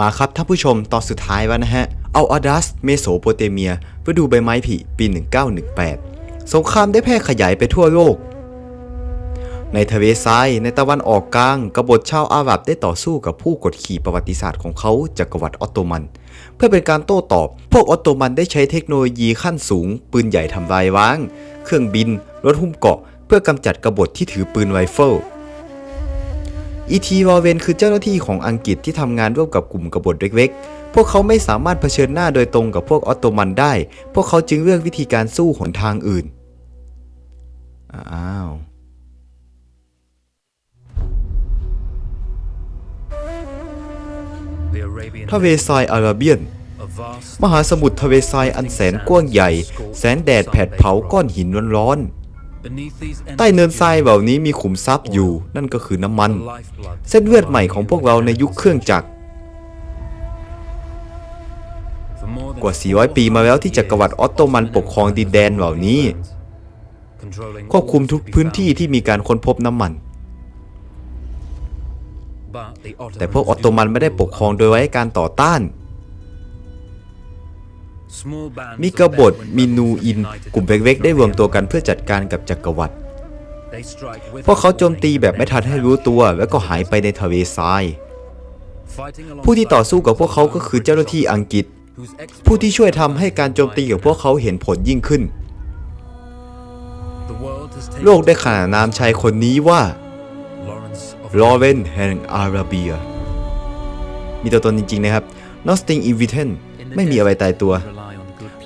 มาครับท่านผู้ชมตอนสุดท้ายแล้วนะฮะ เอาอาดัสเมโสโปเตเมียไปดูใบไม้ผลิปี 1918 สงครามได้แพร่ขยายไปทั่วโลก ในทะเลทรายในตะวันออกกลางกบฏชาวอาหรับได้ต่อสู้กับผู้กดขี่ประวัติศาสตร์ของเขาจักรวรรดิออตโตมัน เพื่อเป็นการโต้ตอบ พวกออตโตมันได้ใช้เทคโนโลยีขั้นสูง ปืนใหญ่ทำลายล้าง เครื่องบิน รถหุ้มเกราะ เพื่อกำจัดกบฏที่ถือปืนไรเฟิล อีทีวอเวนคือเจ้าหน้าที่ของอังกฤษที่ทำงานร่วมกับกลุ่มกบฏเล็กๆ พวกเขาไม่สามารถเผชิญหน้าโดยตรงกับพวกออตโตมันได้ พวกเขาจึงเลือกวิธีการสู้หนทางอื่น อ้าวทะเลทรายอาราเบียน มหาสมุทรทะเลทรายอันแสนกว้างใหญ่ แสนแดดแผดเผาก้อนหินร้อนๆ ใต้เนินทรายเหล่านี้มีขุมทรัพย์อยู่ นั่นก็คือน้ำมัน เส้นเลือดใหม่ของพวกเราในยุคเครื่องจักร กว่า 400 ปีมาแล้วที่จักรวรรดิออตโตมันปกครองดินแดนเหล่านี้ ควบคุมทุกพื้นที่ที่มีการค้นพบน้ำมัน แต่พวกออตโตมันไม่ได้ปกครองโดยไว้การต่อต้าน มีกบฏมีนูอิน กลุ่มเล็กๆได้รวมตัวกันเพื่อจัดการกับจักรวรรดิพวกเขาโจมตีแบบไม่ทันให้รู้ตัว แล้วก็หายไปในทะเลทราย ผู้ที่ต่อสู้กับพวกเขาก็คือเจ้าหน้าที่อังกฤษ ผู้ที่ช่วยทำให้การโจมตีของพวกเขาเห็นผลยิ่งขึ้น โลกได้ขนานนามชายคนนี้ว่าลอเรนแห่งอาราเบีย มีตัวตนจริงๆนะครับ Nothing i n v i t a n ไม่มีอะไรตายตัว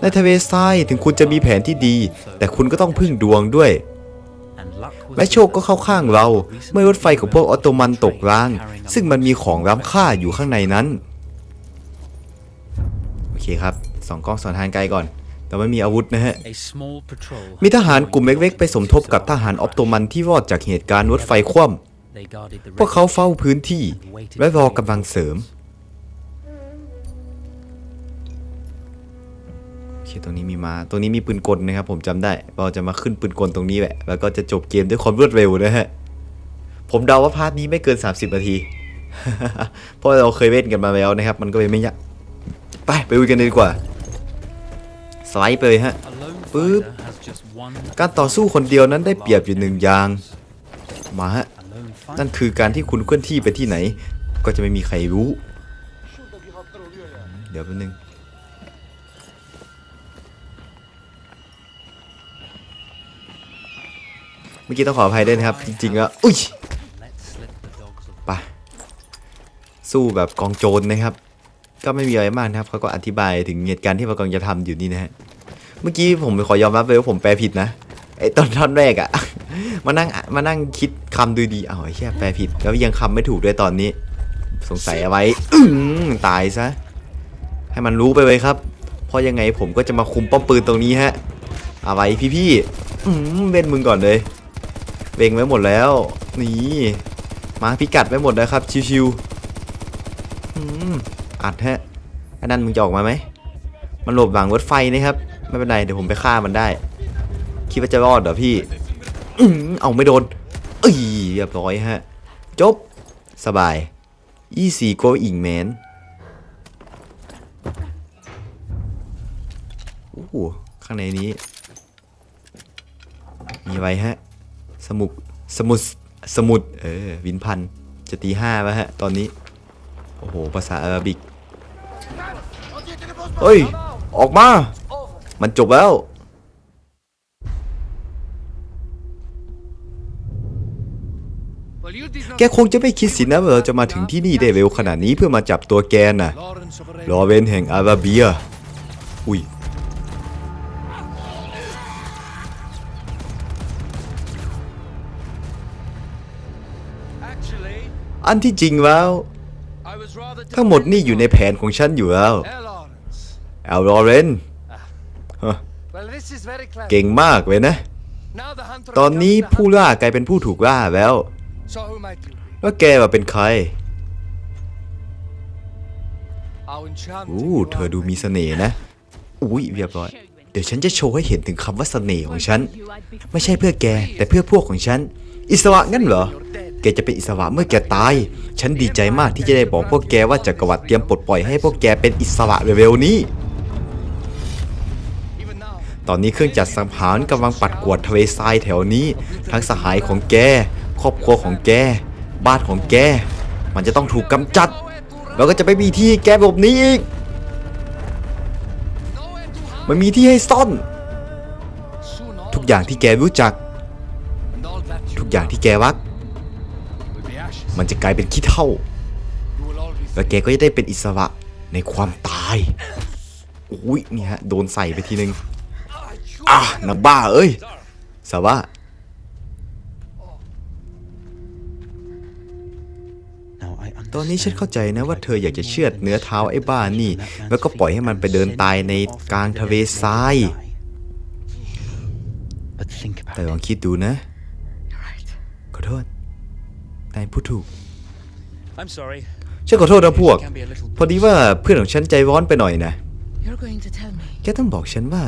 ในทะเลทรายถึงคุณจะมีแผนที่ดี แต่คุณก็ต้องพึ่งดวงด้วยและโชคก็เข้าข้างเรา เมื่อรถไฟของพวกออตโตมันตกราง ซึ่งมันมีของล้ำค่าอยู่ข้างในนั้น โอเคครับสองกล้องสอนทางไกลก่อน แต่ไม่มีอาวุธนะฮะ มีทหารกลุ่มเล็กๆ ไปสมทบกับทหารออตโตมันที่รอดจากเหตุการณ์รถไฟคว่ำพวกเขาเฝ้าพื้นที่และรอกำลังเสริม เคตรงนี้มีมาตรงนี้มีปืนกลนะครับผมจำได้เราจะมาขึ้นปืนกลตรงนี้แหละ แล้วก็จะจบเกมด้วยความรวดเร็วนะฮะ ผมเดาว่าพาร์ทนี้ไม่เกิน 30 นาที เพราะเราเคยเล่นกันมาแล้วนะครับ มันก็เลยไม่ยาก ไปไปดูกันดีกว่า สไลด์ไปเลยฮะปึ๊บ การต่อสู้คนเดียวนั้นได้เปรียบอยู่หนึ่งอย่าง มาฮะ นั่นคือการที่คุณเคลื่อนที่ไปที่ไหน ก็จะไม่มีใครรู้ เดี๋ยวแป๊บนึง มื่อกี้ต้องขออภัยด้วยนะครับ จริงๆแล้วอุ้ยไปสู้แบบกองโจรนะครับ ก็ไม่มีอะไรมากนะครับเขาก็อธิบายถึงเหตุการณ์ที่เรากำลังจะทำอยู่นี่นะฮะเมื่อกี้ผมขอยอมรับเลยว่าผมแปลผิดนะไอตอนท่อนแรกอะมานั่งมานั่งคิดคำดูดีอ้าไอ้เหี้ยแปลผิด แล้วยังคำไม่ถูกด้วยตอนนี้ สงสัยเอาไว้อื้อตายซะให้มันรู้ไปเลยครับ เพราะยังไงผมก็จะมาคุมป้อมปืนตรงนี้ฮะ เอาไว้พี่ๆเว้นมึงก่อนเลย เบ่งไว้หมดแล้ว นี่ มาพิกัดไว้หมดแล้วครับ ชิวๆอือัดฮะอันนั้นมึงจะออกมาไหม มันหลบหลังรถไฟนะครับ ไม่เป็นไร เดี๋ยวผมไปฆ่ามันได้ คิดว่าจะรอดเหรอพี่อื้อเอาไม่โดนเอ้ยเรียบร้อยฮะ จบ สบาย easy going man โอ้ข้างในนี้ มีไว้ฮะ สมุกสมุดสมุดเออวินพันจะตีห้าแล้วฮะ ตอนนี้ โอ้โห ภาษาอาหรับิกเฮ้ย ออกมา มันจบแล้ว แกคงจะไม่คิดสินะว่าเราจะมาถึงที่นี่ได้เร็วขนาดนี้เพื่อมาจับตัวแกน่ะรอเวนแห่งอาราเบีย อุ้ย อันที่จริงแล้ว ทั้งหมดนี่อยู่ในแผนของฉันอยู่แล้วแอลลอเรนเก่งมากเลยนะ ตอนนี้ผู้ล่ากลายเป็นผู้ถูกล่าแล้ว แล้วแกว่าเป็นใครอู้เธอดูมีเสน่ห์นะ อุ้ยเรียบร้อย เดี๋ยวฉันจะโชว์ให้เห็นถึงคำว่าเสน่ห์ของฉัน ไม่ใช่เพื่อแก แต่เพื่อพวกของฉันอิสระงั้นเหรอ แกจะเป็นอิสระเมื่อแกตาย ฉันดีใจมากที่จะได้บอกพวกแกว่าจักรวรรดิเตรียมปลดปล่อยให้พวกแกเป็นอิสระเร็วๆนี้ ตอนนี้เครื่องจัดสังหารกำลังปัดกวาดทะเลทรายแถวนี้ ทั้งสหายของแก ครอบครัวของแก บ้านของแก มันจะต้องถูกกำจัด แล้วก็จะไม่มีที่แกแบบนี้อีก มันมีที่ให้ซ่อน ทุกอย่างที่แกรู้จัก ทุกอย่างที่แกรัก มันจะกลายเป็นขี้เท่า แล้วแกก็จะได้เป็นอิสระในความตาย อุ้ยนี่ฮะ โดนใส่ไปทีนึง อะนักบ้าเอ้ยสาว่าตอนนี้ฉันเข้าใจนะว่าเธออยากจะเชือดเนื้อเท้าไอ้บ้านี่ แล้วก็ปล่อยให้มันไปเดินตายในกลางทะเลทราย แต่ลองคิดดูนะขอโทษ นายพูดถูก I'm sorry. ฉันขอโทษนะพวก Can be a little พอดีว่าเพื่อนของฉันใจร้อนไปหน่อยนะ You're going to tell me แกต้องบอกฉันว่า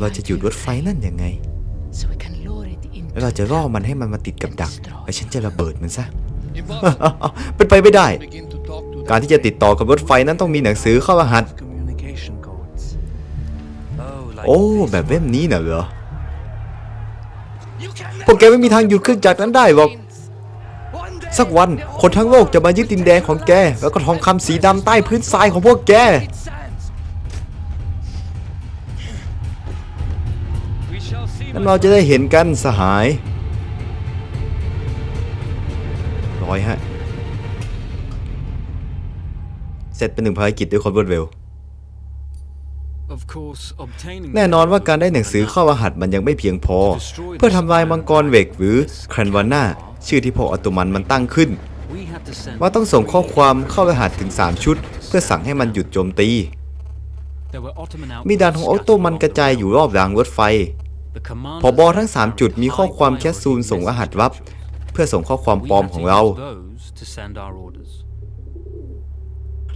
เราจะหยุดรถไฟนั่นยังไง so we can lower it into แล้วเราจะล่อมันให้มันมาติดกับดัก Destroy. แล้วฉันจะระเบิดมันซะ Impossible. เป็นไปไม่ได้ Begin to talk to การที่จะติดต่อกับรถไฟนั้นต้องมีหนังสือเข้ารหัส communication codes. Oh, like โอ้ this แบบเล่มนี้น่ะเหรอ You can พวกแกไม่มีทางหยุดเครื่องจักรนั้นได้หรอก One day สักวันคนทั้งโลกจะมายึดดินแดนของแก แล้วก็ทองคำสีดำใต้พื้นทรายของพวกแก it sands. We shall see. นั้นเราจะได้เห็นกันสหาย ร้อยฮะ เสร็จเป็นหนึ่งภารกิจด้วยความรวดเร็ว Of course, obtaining แน่นอนว่าการได้หนังสือเข้ารหัสมันยังไม่เพียงพอ เพื่อทำลายมังกรเวกหรือแครนวาน่า ชื่อที่พวกออตโตมันมันตั้งขึ้น we had to send ว่าต้องส่งข้อความเข้ารหัสถึง 3 ชุด เพื่อสั่งให้มันหยุดโจมตี There were Ottoman มีด่านของออตโตมันกระจายอยู่รอบรางรถไฟ The ผบทั้ง 3 จุดมีข้อความแคสซูลส่งรหัสลับ เพื่อส่งข้อความปลอมของเรา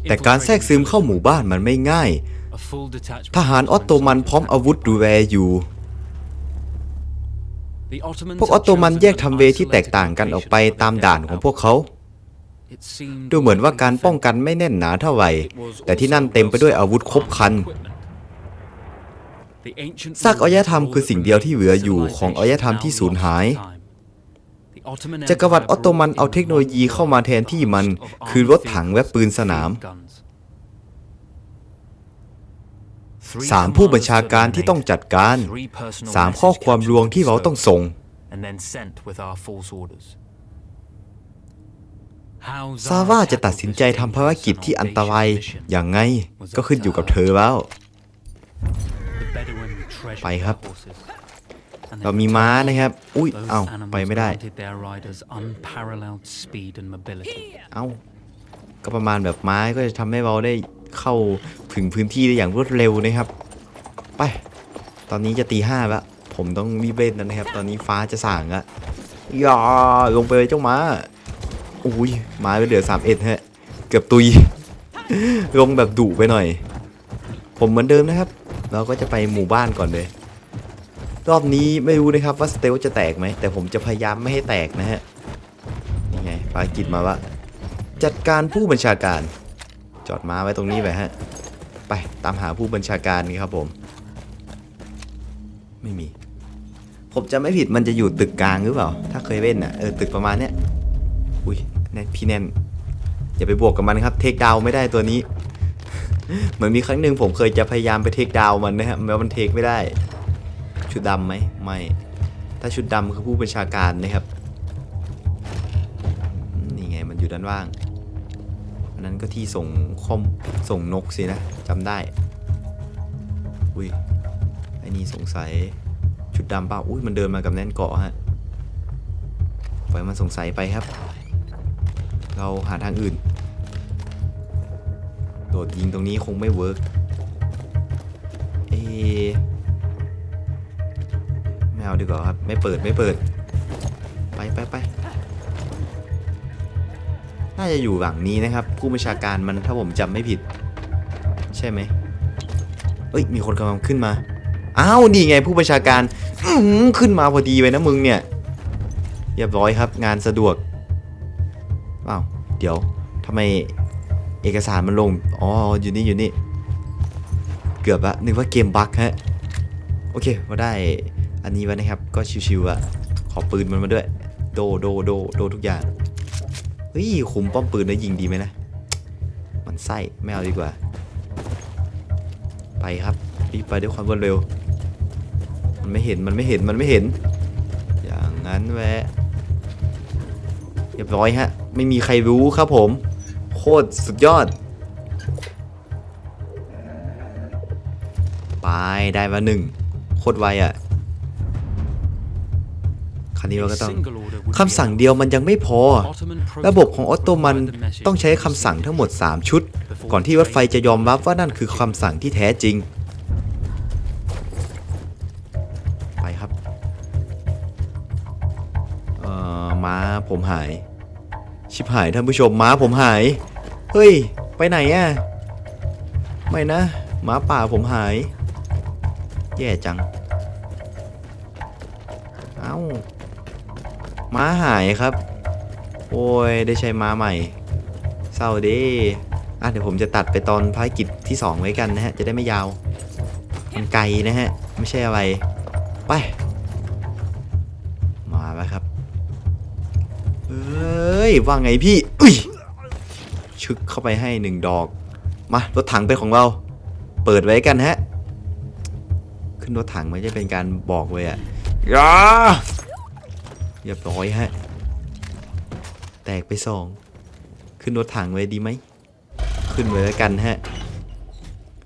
แต่การแทรกซึมเข้าหมู่บ้านมันไม่ง่าย ทหารออตโตมันพร้อมอาวุธดูแลอยู่ พวกออตโตมันแยกทำเวที่แตกต่างกันออกไปตามด่านของพวกเขา ดูเหมือนว่าการป้องกันไม่แน่นหนาเท่าไหร่ แต่ที่นั่นเต็มไปด้วยอาวุธครบครันซากอารยธรรมคือสิ่งเดียวที่เหลืออยู่ของอารยธรรมที่สูญหายจักรวรรดิออตโตมันเอาเทคโนโลยีเข้ามาแทนที่มัน คือรถถังและปืนสนาม สามผู้บัญชาการที่ต้องจัดการสามข้อความลวงที่เราต้องส่ง ซาว่าจะตัดสินใจทำภารกิจที่อันตรายอย่างไงก็ขึ้นอยู่กับเธอแล้ว ไปครับ เรามีม้านะครับ อุ้ย เอ้าไปไม่ได้ เอ้าก็ประมาณแบบม้าก็จะทำให้เราได้เข้า ถึงพื้นที่ได้อย่างรวดเร็วนะครับ ไป ตอนนี้จะตีห้าแล้ว ผมต้องรีบเล่นนะครับ ตอนนี้ฟ้าจะส่างอะอย่าลงไปเลยเจ้าม้าอุ้ยม้าไปเหลือสามเอ็ดฮะ เกือบตุย ลงแบบดุไปหน่อย ผมเหมือนเดิมนะครับ เราก็จะไปหมู่บ้านก่อนเลย รอบนี้ไม่รู้นะครับว่าสเตลจะแตกไหม แต่ผมจะพยายามไม่ให้แตกนะฮะ นี่ไงภารกิจมาว่าจัดการผู้บัญชาการ จอดม้าไว้ตรงนี้ไปฮะ ไปตามหาผู้บัญชาการนี่ครับผม ไม่มี ผมจะไม่ผิดมันจะอยู่ตึกกลางหรือเปล่า ถ้าเคยเล่นอะเออตึกประมาณเนี้ยอุ้ยแน่พี่แน่น อย่าไปบวกกับมันครับ เทคดาวไม่ได้ตัวนี้ เหมือนมีครั้งหนึ่งผมเคยจะพยายามไปเทคดาวมันนะฮะแล้วมันเทคไม่ได้ ชุดดำไหมไม่ ถ้าชุดดำคือผู้บัญชาการนะครับนี่ไงมันอยู่ด้านล่าง อันนั้นก็ที่ส่งคอมส่งนกสินะจำได้ อุ้ยไอ้นี่สงสัยชุดดำเปล่าอุ้ยมันเดินมากับแน่นเกาะฮะปล่อยมันสงสัยไปครับ เราหาทางอื่น โดดยิงตรงนี้คงไม่เวิร์กเอะไม่เอาดีกว่าครับ ไม่เปิดไม่เปิด ไปไปไป น่าจะอยู่หลังนี้นะครับ ผู้บัญชาการมันถ้าผมจำไม่ผิด ใช่ไหมเอ้ยมีคนกำลังขึ้นมาอ้าวนี่ไงผู้บัญชาการขึ้นมาพอดีไปนะมึงเนี่ยเรียบร้อยครับงานสะดวกอ้าวเดี๋ยวทำไมเอกสารมันลง อ๋อ อยู่นี่ อยู่นี่ เกือบละนึกว่าเกมบั๊กฮะ โอเคมาได้ อันนี้ไว้นะครับ ก็ชิวๆอะขอปืนมันมาด้วย โด โด โด โดทุกอย่าง เฮ้ยคุมป้อมปืนแล้วยิงดีไหมนะ มันไส้ไม่เอาดีกว่า ไปครับรีบไปด้วยความรวดเร็ว มันไม่เห็นมันไม่เห็นมันไม่เห็น อย่างนั้นแวะเรียบร้อยฮะ ไม่มีใครรู้ครับผม โคตรสุดยอด ไปได้มาหนึ่งโคตรไวอะาวนี้เราก็ต้อง single order would คำสั่งเดียวมันยังไม่พอ be Ottoman ระบบของออตโตมัน provide the message ต้องใช้คำสั่งทั้งหมด 3 ชุด ก่อนที่รถไฟจะยอมรับว่านั่นคือคำสั่งที่แท้จริง ไปครับเอ่อม้าผมหาย ชิบหายท่านผู้ชมม้าผมหาย เฮ้ย ไปไหนอะไม่นะม้าป่าผมหาย แย่จัง เอ้า ม้าหายครับ โอ้ย ได้ใช้ม้าใหม่ เศร้าดิอะเดี๋ยวผมจะตัดไปตอนภารกิจที่ 2 ไว้กันนะฮะ จะได้ไม่ยาว มันไกลนะฮะ ไม่ใช่อะไร ไป มาแล้วครับ เอ้ย ว่าไงพี่ อุ้ย ชึกเข้าไปให้หนึ่งดอก มา รถถังเป็นของเรา เปิดไว้กันฮะ ขึ้นรถถังไม่ใช่เป็นการบอกเลยอะยา เรียบร้อยฮะ แตกไปสอง ขึ้นรถถังไว้ดีไหม ขึ้นไว้แล้วกันฮะ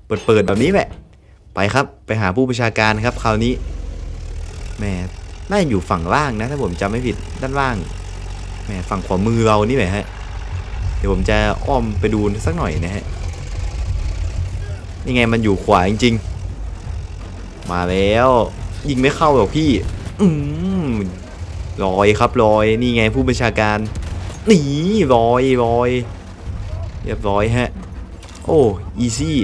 เปิดเปิดแบบนี้แหละ ไปครับ ไปหาผู้ประชาการครับคราวนี้ แหม น่าจะอยู่ฝั่งล่างนะ ถ้าผมจำไม่ผิดด้านล่าง แหม ฝั่งขวามือเรานี่แหละฮะ เดี๋ยวผมจะอ้อมไปดูสักหน่อยนะฮะ นี่ไงมันอยู่ขวาจริง ๆ มาแล้ว ยิงไม่เข้าหรอกพี่ อืม ลอยครับลอยนี่ไงผู้บัญชาการหนีลอยลอยเรียบร้อยฮะ โอ้อีซี่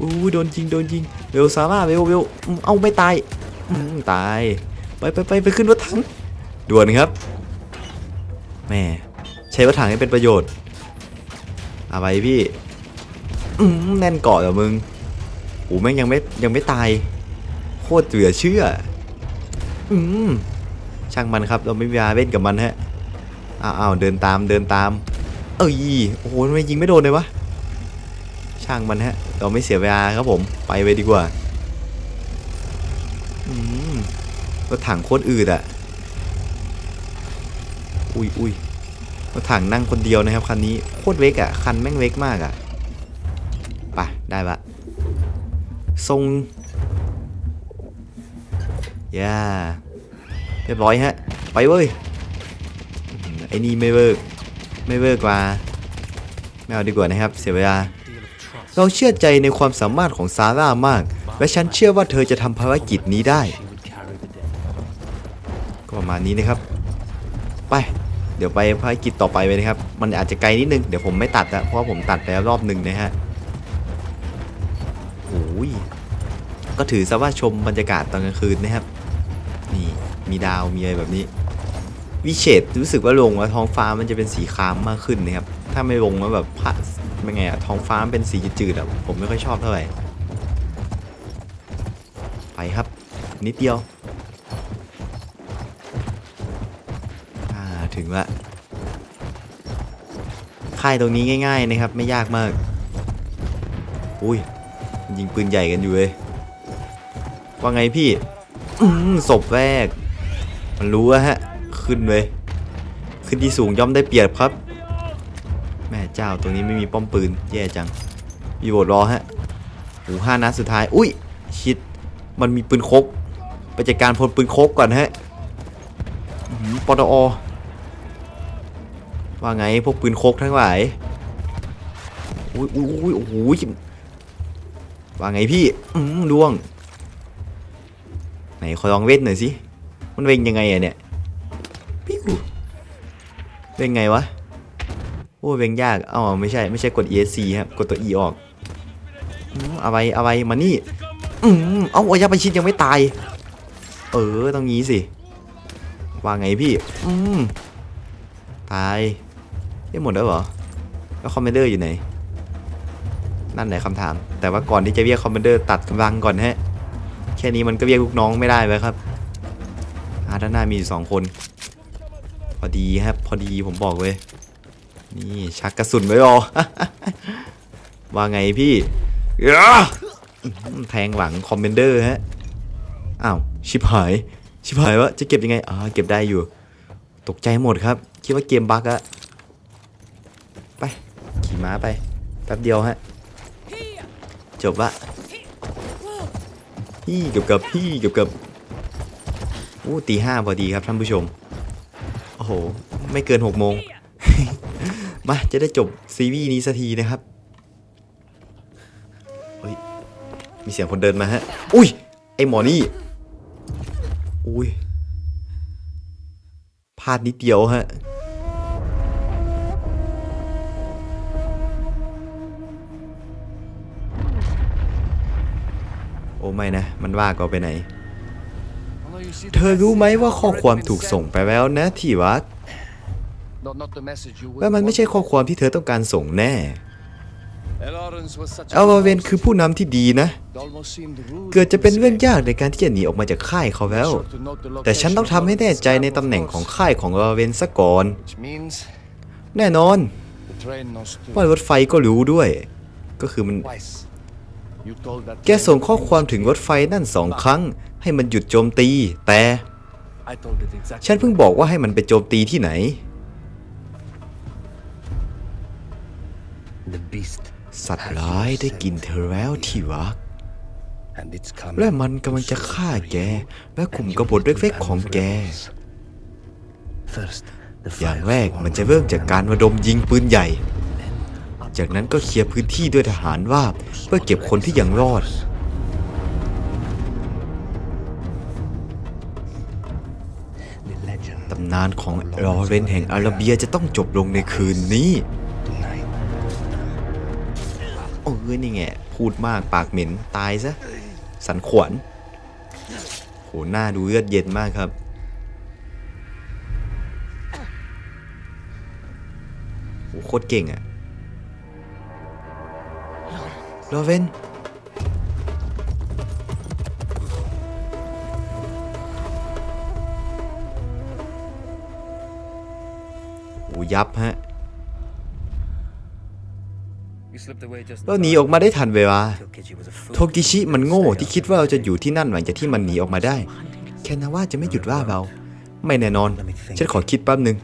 อู้โดนยิงโดนยิงเวลซาร่าเวลเวลเอาไม่ตายตายไปไปไปไปขึ้นรถถังด่วนครับแม่ใช้รถถังให้เป็นประโยชน์อะไรพี่แน่นเกาะเหรอมึงโอ้แม่งยังไม่ยังไม่ตาย โคตรเหลือเชื่อ อืมช่างมันครับ เราไม่มีเวลาเล่นกับมันฮะอ้าวอ้าวเดินตามเดินตาม เอ้ยโอ้โหไม่ยิงไม่โดนเลยวะช่างมันฮะ เราไม่เสียเวลาครับผมไปไปดีกว่าอืมรถถังโคตรอืดอะอุ้ยอุ้ยรถถังนั่งคนเดียวนะครับคันนี้โคตรเวกอะคันแม่งเวกมากอะไปได้ปะทรง ย่าเรียบร้อยฮะ ไปเว้ยไอ้นี่ไม่เวิร์กไม่เวิร์กว่าไม่เอาดีกว่านะครับ เสียเวลา เราเชื่อใจในความสามารถของซาร่ามาก และฉันเชื่อว่าเธอจะทำภารกิจนี้ได้ ก็ประมาณนี้นะครับ ไป เดี๋ยวไปภารกิจต่อไปเลยนะครับ มันอาจจะไกลนิดนึง เดี๋ยวผมไม่ตัดนะเพราะผมตัดแล้วรอบหนึ่งนะฮะโอ้ยก็ถือซะว่าชมบรรยากาศตอนกลางคืนนะครับ มีดาวมีอะไรแบบนี้ วิเชตรู้สึกว่าลงแล้วท้องฟ้ามันจะเป็นสีครามมากขึ้นนะครับ ถ้าไม่ลงแล้วแบบพระเป็นไงอะท้องฟ้ามันเป็นสีจืดๆอะผมไม่ค่อยชอบเท่าไหร่ไปครับ นิดเดียวถึงละค่ายตรงนี้ง่าย ๆนะครับ ไม่ยากมาก อุ้ยยิงปืนใหญ่กันอยู่เลยว่าไงพี่ศพแรก มันรู้อะฮะ ขึ้นเลย ขึ้นที่สูงย่อมได้เปรียบครับ แม่เจ้าตรงนี้ไม่มีป้อมปืน แย่จังมีโบดรอฮะหูห้านัดสุดท้าย อุ้ย ชิด มันมีปืนคกไปจัดการพลปืนคกก่อนฮะปตอ ว่าไงพวกปืนคกทั้งหลายอุ้ยอุ้ยอุ้ยโอ้โหว่าไงพี่อืมดวง ไหนขอลองเวทหน่อยสิ มันเวงยังไงอะเนี่ยปิ้วเวงไงวะโอ้ยเวงยากอ๋อไม่ใช่ไม่ใช่กด ESC ครับกดตัว E ออกอืมอะไรอะไรมานี่อืมเอาอายาไปชิดยังไม่ตาย เออต้องงี้สิว่าไงพี่ อืมตายเรียกหมดแล้วเหรอแล้วคอมเมนเดอร์อยู่ไหน นั่นแหละคำถาม แต่ว่าก่อนที่จะเรียกคอมเมนเดอร์ตัดกำลังก่อนฮะ แค่นี้มันก็เรียกลูกน้องไม่ได้เลยครับอา ด้านหน้ามีอยู่สองคน พอดีครับ พอดีผมบอกเลย นี่ชักกระสุนไว้รอว่าไงพี่เอ้ออื้อหือแทงหลังคอมเมนเดอร์ฮะ อ้าว ชิบหาย ชิบหายวะจะเก็บยังไง อ่า เก็บได้อยู่ ตกใจหมดครับ คิดว่าเกมบั๊กอะไป ขี่ม้าไป แป๊บเดียวฮะ จบละพี่เกับกับพี่เกับกับ อู้ตีห้าพอดีครับท่านผู้ชม โอ้โห ไม่เกินหกโมง มาจะได้จบซีรีส์นี้สักทีนะครับเฮ้ยมีเสียงคนเดินมาฮะ อุ้ย ไอหมอนี่ อุ้ยพลาดนิดเดียวฮะโอ้ไม่นะ มันว่าก็ไปไหน เธอรู้ไหม message ว่า has ข้อ already ความ been ถูก sent. ส่งไปแล้วนะที่วัด Not, not the message you would ว่ามันไม่ want. ใช่ข้อความที่เธอต้องการส่งแน่ Elorens was such เอลวาเวน boss. คือผู้นำที่ดีนะ It almost seemed rude เกิดจะเป็น to เรื่อง escape. ยากในการที่จะหนีออกมาจากค่ายเขาแล้ว Sure to note the แต่ฉันต้อง location ทำให้แน่ใจใน of ตำแหน่ง course. ของค่ายของเอลวาเวนซะก่อน Which means แน่นอน the train knows too. ว่ารถไฟก็รู้ด้วย ก็คือมัน แก train ส่ง to ข้อ be ความถึงรถไฟนั่นสองครั้ง ให้มันหยุดโจมตี แต่ I told it exactly. ฉันเพิ่งบอกว่าให้มันไปโจมตีที่ไหน The beast สัตว์ร้ายได้กินเธอแล้วที่รัก and it's coming. และมันกำลังจะฆ่าแก และกลุ่มกบฏเล็กๆของแก First, the อย่าง fire แรก swarm มันจะ will เริ่มจาก come. การระดมยิงปืนใหญ่ จากนั้นก็เคลียร์พื้นที่ด้วยทหารราเพื่อเก็บคนที่ยังรอด ตำนานของลอเรนแห่งอาราเบียจะต้องจบลงในคืนนี้โอ้ยนี่ไงพูดมากปากเหม็นตายซะ สันขวัญโหหน้าดูเลือดเย็นมากครับโหโคตรเก่งอะ ลอเรนโหยับฮะ You slipped away just เราหนีออกมาได้ทันเวลา Tokichi was a fool. โทกิชิมันโง่ที่คิดว่าเราจะอยู่ที่นั่นหลังจากที่มันหนีออกมาได้ แค่นาว่าจะไม่หยุดว่าเรา ไม่แน่นอน ฉันขอคิดแป๊บหนึ่ง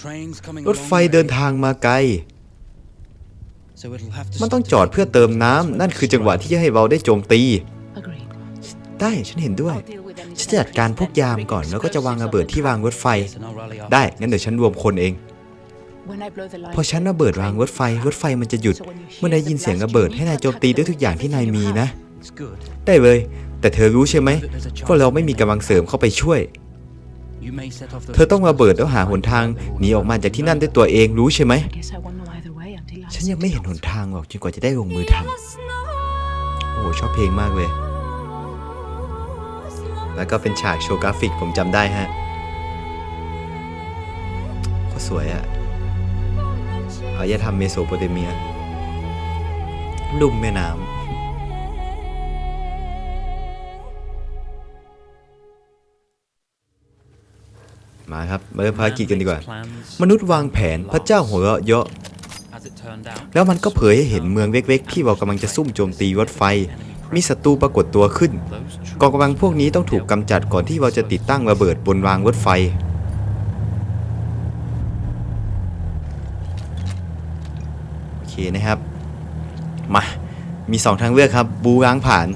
Trains coming รถไฟเดินทางมาไกล มัน stop ต้อง to จอด take เพื่อ the เติม boats น้ำ when นั่น it's คือจังหวะ right. ที่จะให้เราได้โจมตี Agreed. ได้ฉันเห็นด้วย I'll deal with any ฉันจะจัดการพวกยามก่อนแล้วก็จะวางระเบิดที่รางรถไฟ Yes, and I'll rally after ได้ it. งั้นเดี๋ยวฉันรวมคนเอง When I blow the line, พอฉันระเบิดรางรถไฟ รถไฟมันจะหยุด เมื่อนายยินเสียงระเบิดให้นายโจมตีด้วยทุกอย่างที่นายมีนะ It's good. ได้เลย แต่เธอรู้ใช่ไหมว่าเราไม่มีกำลังเสริมเข้าไปช่วย You may set off those เธอต้องระเบิดแล้วหาหนทางหนีออกมาจากที่นั่นด้วยตัวเองรู้ใช่ไหม ฉันยังไม่เห็นหนทางหรอกจนกว่าจะได้ลงมือทำโอ้ชอบเพลงมากเลย แล้วก็เป็นฉากโชว์กราฟิกผมจำได้ฮะก็สวยอะอารยธรรมเมโสโปเตเมีย ลุ่มแม่น้ำมาครับ มาเริ่มภารกิจกันดีกว่ามนุษย์วางแผนพระเจ้าหัวเราะเยาะ แล้วมันก็เผยให้เห็นเมืองเล็กๆ ที่เรากำลังจะซุ่มโจมตีรถไฟ มีศัตรูปรากฏตัวขึ้น those กองกำลังพวกนี้ต้องถูกกำจัดก่อนที่เราจะติดตั้งระเบิดบนรางรถไฟ โอเคนะครับ มา มีสองทางเลือกครับ บูล้างผ่าน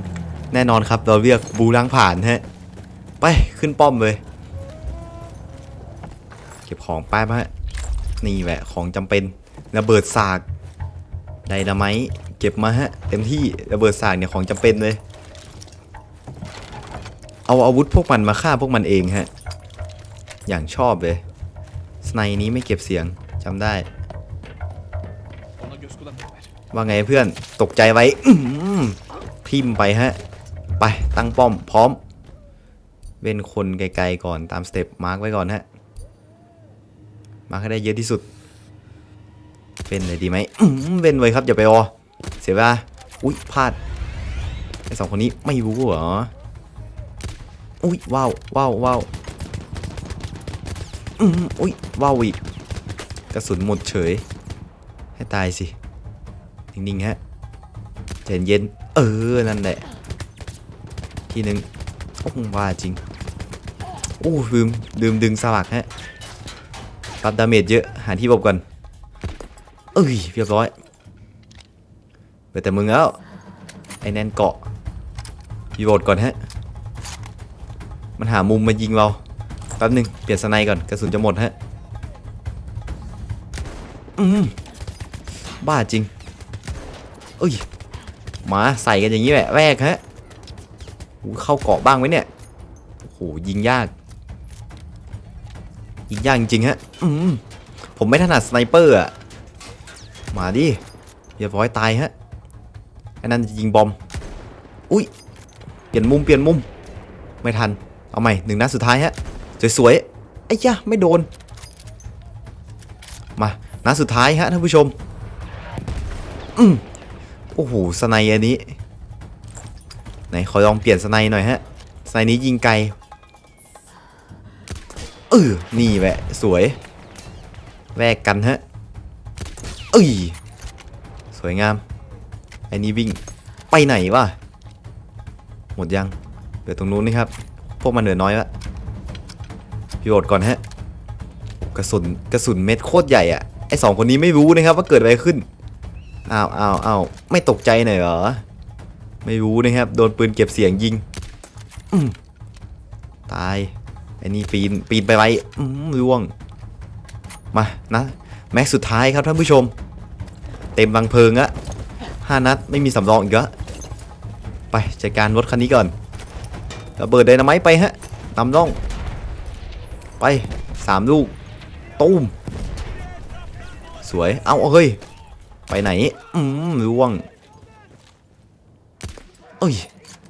แน่นอนครับเราเลือกบูล้างผ่านฮะ ไปขึ้นป้อมเลย เก็บของไปมาฮะนี่แหละของจำเป็น ระเบิดสากไดนาไมต์เก็บมาฮะเต็มที่ระเบิดสากเนี่ยของจำเป็นเลย เอาอาวุธพวกมันมาฆ่าพวกมันเองฮะ อย่างชอบเลยสไนนี้ไม่เก็บเสียงจำได้ ว่าไงเพื่อนตกใจไว้อื้อหือทิมไปฮะ ไปตั้งป้อมพร้อม เว้นคนไกลๆก่อนตามสเต็ปมาร์กไว้ก่อนฮะ มาให้ได้เยอะที่สุด เป็นเลยดีไหมอืมเป็นเลยครับอย่าไปออเสียเวลาอุ้ยพลาดไอสองคนนี้ไม่รู้เหรออุ้ยว้าวว้าวว้าวอืมอุ้ยว้าวอีกกระสุนหมดเฉย ให้ตายสินิ่งๆฮะใจเย็นเออนั่นแหละทีหนึ่งโอ้ว่าจริงโอ้ลืมลืมดึงสลักฮะตัดดาเมจเยอะหาที่หลบก่อน เอ้ยเรียบร้อยเหลือแต่มึงแล้ว ไอ้แนนเกาะพีโหวตก่อนฮะ มันหามุมมายิงเรา แป๊บหนึง เปลี่ยนสไนก่อน กระสุนจะหมดฮะ อืม บ้าจริง เอ้ย มาใส่กันอย่างนี้แหละแรกฮะเข้าเกาะบ้างไหมเนี่ยโอ้โหยิงยาก ยิงยากจริงๆฮะ อืม ผมไม่ถนัดสไนเปอร์อะ มาดิเรียบร้อยตายฮะไอ้นั่นจะยิงบอม อุ้ย เปลี่ยนมุมเปลี่ยนมุม ไม่ทัน เอาใหม่หนึ่งนัดสุดท้ายฮะ สวยๆไอ้ยะไม่โดน มา นัดสุดท้ายฮะท่านผู้ชม อืมโอ้โห สไนอันนี้ ไหน ขอลองเปลี่ยนสไนหน่อยฮะ สไนนี้ยิงไกล เออนี่แหละ สวยแวกกันฮะ เอ้ยสวยงามไอ้นี่วิ่งไปไหนวะหมดยังเหลือตรงนู้นนี่ครับ พวกมันเหลือน้อยละพี่โอดก่อนฮะกระสุนกระสุนเม็ดโคตรใหญ่อะไอสองคนนี้ไม่รู้นะครับว่าเกิดอะไรขึ้นอ้าวอ้าวอ้าวไม่ตกใจหน่อยเหรอไม่รู้นะครับ โดนปืนเก็บเสียงยิงตายไอ้นี่ปีนปีนไปไว้อืมล่วงมานะแม็กสุดท้ายครับท่านผู้ชม เต็มบังเพลิงอะห้านัดไม่มีสำรองอีกแล้วไปจัดการรถคันนี้ก่อนระเบิดไดนาไมต์ไปฮะนำร่อง ไปสามลูกตุ้มสวยเอาเฮ้ยไปไหนอืมล่วงเอ้ย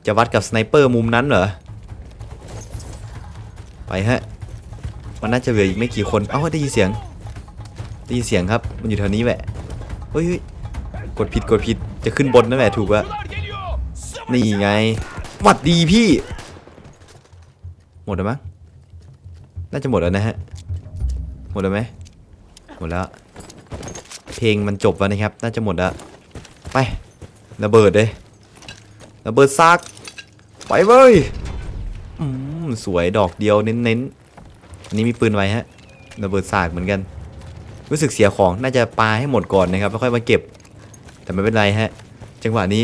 จะวัดกับสไนเปอร์มุมนั้นเหรอไปฮะมันน่าจะเหลืออีกไม่กี่คนเอ้าได้ยินเสียงได้ยินเสียงครับ มันอยู่แถวนี้แหละ เฮ้ยกดผิดกดผิดจะขึ้นบนนั่นแหละถูกปะนี่ไงหวัดดีพี่ หมดแล้วมั้งน่าจะหมดแล้วนะฮะ หมดแล้วไหมหมดแล้ว เพลงมันจบแล้วนะครับ น่าจะหมดแล้ว ไประเบิดเลยระเบิดซากไปเว้ยอืมสวยดอกเดียวเน้นๆอันนี้มีปืนไว้ฮะระเบิดซากเหมือนกัน รู้สึกเสียของน่าจะปาให้หมดก่อนนะครับแล้วค่อยมาเก็บ แต่ไม่เป็นไรฮะ จังหวะนี้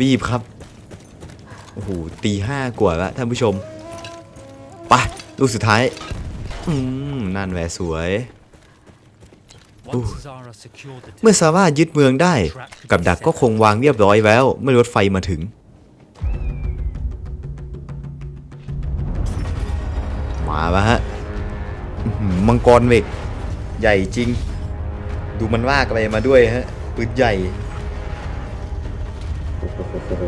รีบครับโอ้โหตีห้ากว่าแล้วท่านผู้ชมไปลูกสุดท้ายอืมนั่นแหวสวยเมื่อซาร่ายึดเมืองได้ กับดักก็คงวางเรียบร้อยแล้ว เมื่อรถไฟมาถึง มาแล้วฮะมังกรเวก ใหญ่จริง ดูมันว่ากันไปมาด้วยฮะปืนใหญ่โอ้โห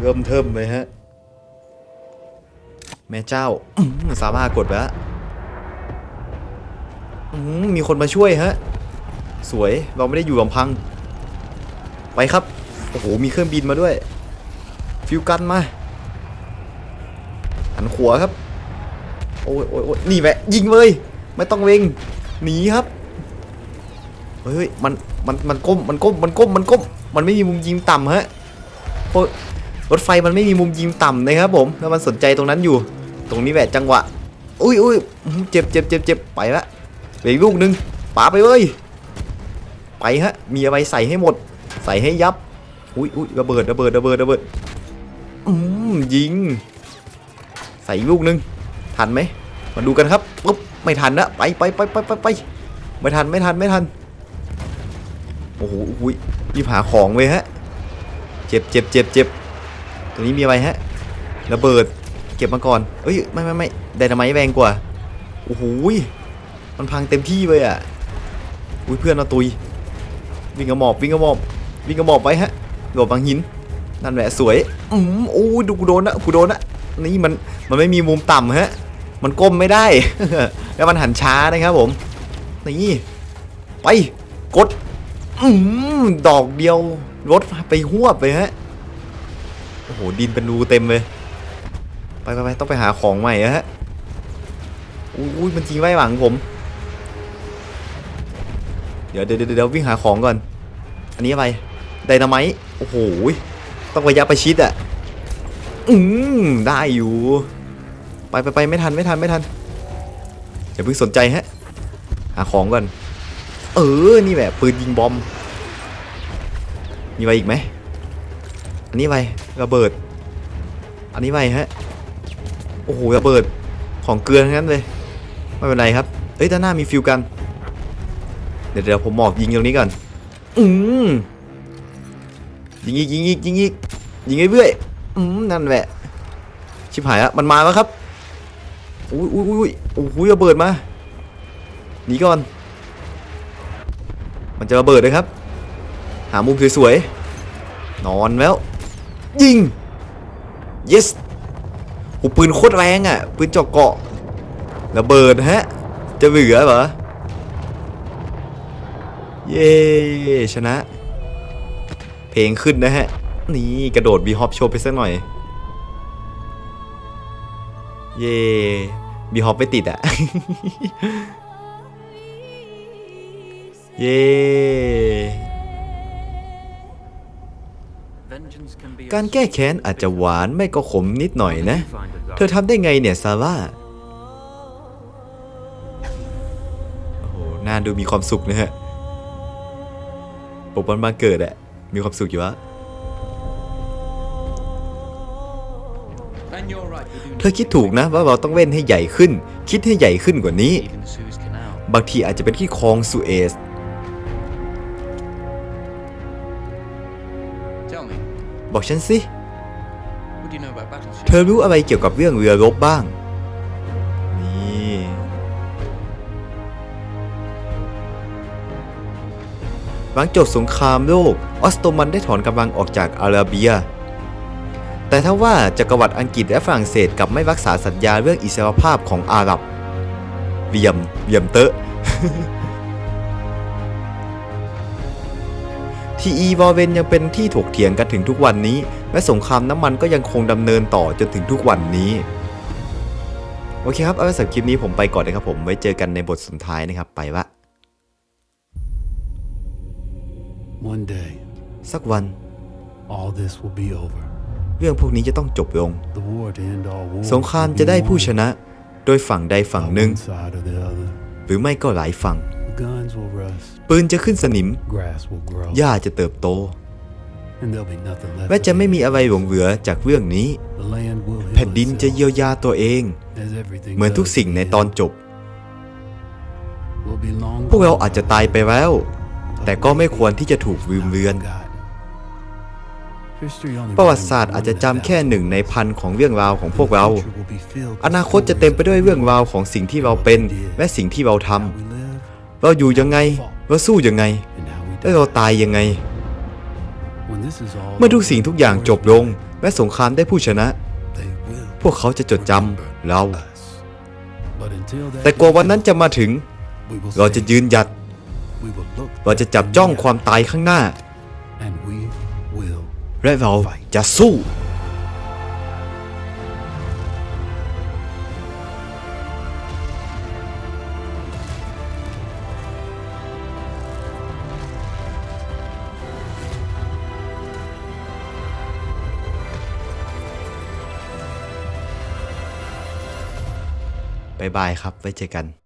เริ่มเทิมเลยฮะ แม่เจ้าสามารถกดไปแล้วอืมมีคนมาช่วยฮะ สวยเราไม่ได้อยู่ลำพัง ไปครับ โอ้โห มีเครื่องบินมาด้วย ฟิวกันมาหันขวาครับ โอ้ยโอ้ยโอ้ยนี่แหละยิงเลย ไม่ต้องเวงหนีครับเฮ้ยมันมันมันก้มมันก้มมันก้มมันก้มมันไม่มีมุมยิงต่ำฮะเพราะรถไฟมันไม่มีมุมยิงต่ำนะครับผมแล้วมันสนใจตรงนั้นอยู่ ตรงนี้แหละจังหวะอุ้ยอุ้ยเจ็บเจ็บเจ็บเจ็บไปละเหลืออีกลูกหนึ่งป๋าไปเลยไปฮะมีอะไรใส่ให้หมด ใส่ให้ยับอุ้ยอุ้ยระเบิดระเบิดระเบิดระเบิดอืมยิง ใส่ลูกหนึ่ง ทันไหมมาดูกันครับปุ๊บไม่ทันนะไปไปไปไปไปไปไม่ทันไม่ทันไม่ทันโอ้โหอุ้ยรีบหาของเลยฮะเจ็บเจ็บเจ็บเจ็บตัวนี้มีอะไรฮะระเบิดเก็บมาก่อนเอ้ยไม่ไม่ไม่ไดนาไมต์แรงกว่าโอ้โหมันพังเต็มที่เลยอะอุ้ยเพื่อนเราตุยวิ่งกระหมอบวิ่งกระหมอบวิ่งกระหมอบไปฮะหลบบางหินนั่นแหละสวยอืมโอ้ยดูกูโดนนะกูโดนนะนี่มันมันไม่มีมุมต่ำฮะ มันก้มไม่ได้ แล้วมันหันช้านะครับผม นี่ ไป กดอืมดอกเดียวรถไปหวบไปฮะ โอ้โห ดินเป็นรูเต็มเลย ไปไปไปต้องไปหาของใหม่ฮะ อุ้ยมันจริงไว้หวังผม เดี๋ยวเดี๋ยวเดี๋ยววิ่งหาของก่อน อันนี้อะไร ไดนาไมต์โอ้โห ต้องระยะประชิดอะอืมได้อยู่ ไปไปไปไม่ทันไม่ทันไม่ทันอย่าเพิ่งสนใจฮะหาของก่อนเออนี่แบบปืนยิงบอมมีไรอีกไหมอันนี้ไรระเบิด อันนี้ไรฮะโอ้โหระเบิดของเกลือทั้งนั้นเลยไม่เป็นไรครับเอ้ยด้านหน้ามีฟิวกันเดี๋ยวเดี๋ยวผมหมอบยิงตรงนี้ก่อนอืมยิงอีกยิงอีกยิงอีกยิงเรื่อยๆอืมนั่นแหละชิบหายละมันมาแล้วครับ อุ้ยอุ้ยอุ้ยโอ้โหระเบิดมาหนีก่อน มันจะระเบิดเลยครับ หามุมสวยๆนอนแล้ว ยิง yes โอ้ปืนโคตรแรงอะปืนเจาะเกาะระเบิดฮะ จะเหลือเหรอเย้ชนะ เพลงขึ้นนะฮะ นี่กระโดดบีฮอปโชว์ไปสักหน่อย เย่ บีฮอปไม่ติดอะเย่ Vengeance can be a การแก้แค้นอาจจะหวานไม่ก็ขมนิดหน่อยนะ เธอทำได้ไงเนี่ย ซาร่า โอ้โหน้าดูมีความสุขนะฮะ ปกวันมาเกิดอะมีความสุขอยู่วะ เธอคิดถูกนะว่าเราต้องเว้นให้ใหญ่ขึ้น คิดให้ใหญ่ขึ้นกว่านี้ even the Suez Canal. บางทีอาจจะเป็นที่คลองสุเอซ Tell me, บอกฉันสิ what do you know about battleships? เธอรู้อะไรเกี่ยวกับเรื่องเรือรบบ้าง นี่ หลังจบสงครามโลก ออสโตมันได้ถอนกำลังออกจากอาราเบีย แต่ถ้าว่าจักรวรรดิอังกฤษและฝรั่งเศสกลับไม่รักษาสัญญาเรื่องอิสรภาพของอาหรับเวียมเวียมเตอะทีอีวอลเวนยังเป็นที่ถกเถียงกันถึงทุกวันนี้ และสงครามน้ำมันก็ยังคงดำเนินต่อจนถึงทุกวันนี้ โอเคครับ เอาไว้สำหรับคลิปนี้ผมไปก่อนนะครับผม ไว้เจอกันในบทสุดท้ายนะครับ ไปละ One day, สักวัน all this will be over. เรื่องพวกนี้จะต้องจบลง The war to end all wars สงคราม will จะ be ได้ผู้ won ชนะ โดยฝั่งใดฝั่ง by หนึ่ง one side or the other. หรือไม่ก็หลายฝั่ง The guns will rust, ปืนจะขึ้นสนิม grass will grow, หญ้าจะเติบโต and there'll be nothing left. และ of จะไม่ it. มีอะไรหลงเหลือจากเรื่องนี้ The land will heal แผ่นดินจะ itself, เยียวยาตัวเอง as everything เหมือนทุก does สิ่ง in ใน the ตอน end. จบ We'll be long พวกเรา gone, อาจจะตายไปแล้ว but แต่ก็ไม่ maybe ควรที่จะถูกลืม not เลือน forgotten. History only ประวัติศาสตร์ remembers อาจจะ one จำ in a แค่หนึ่งในพันของเรื่องราวของ thousand. พวกเรา The future will be filled with อนาคตจะเต็มไปด้วยเรื่องราวของสิ่งที่เราเป็นและสิ่งที่เราทำ how we live เราอยู่ยังไง เราสู้ยังไง and how we และ die. เราตายยังไง When this is all เมื่อทุก over, สิ่งทุกอย่างจบลงและสงครามได้ผู้ชนะ they will พวกเขาจะจดจำเรา us. But until that แต่กว่า day วันนั้นจะมาถึง we will เราจะ say, ยืนหยัด we will look เราจะจับจ้องความตายข้างหน้า and we will และเราจะสู้บายบายครับ ไว้เจอกัน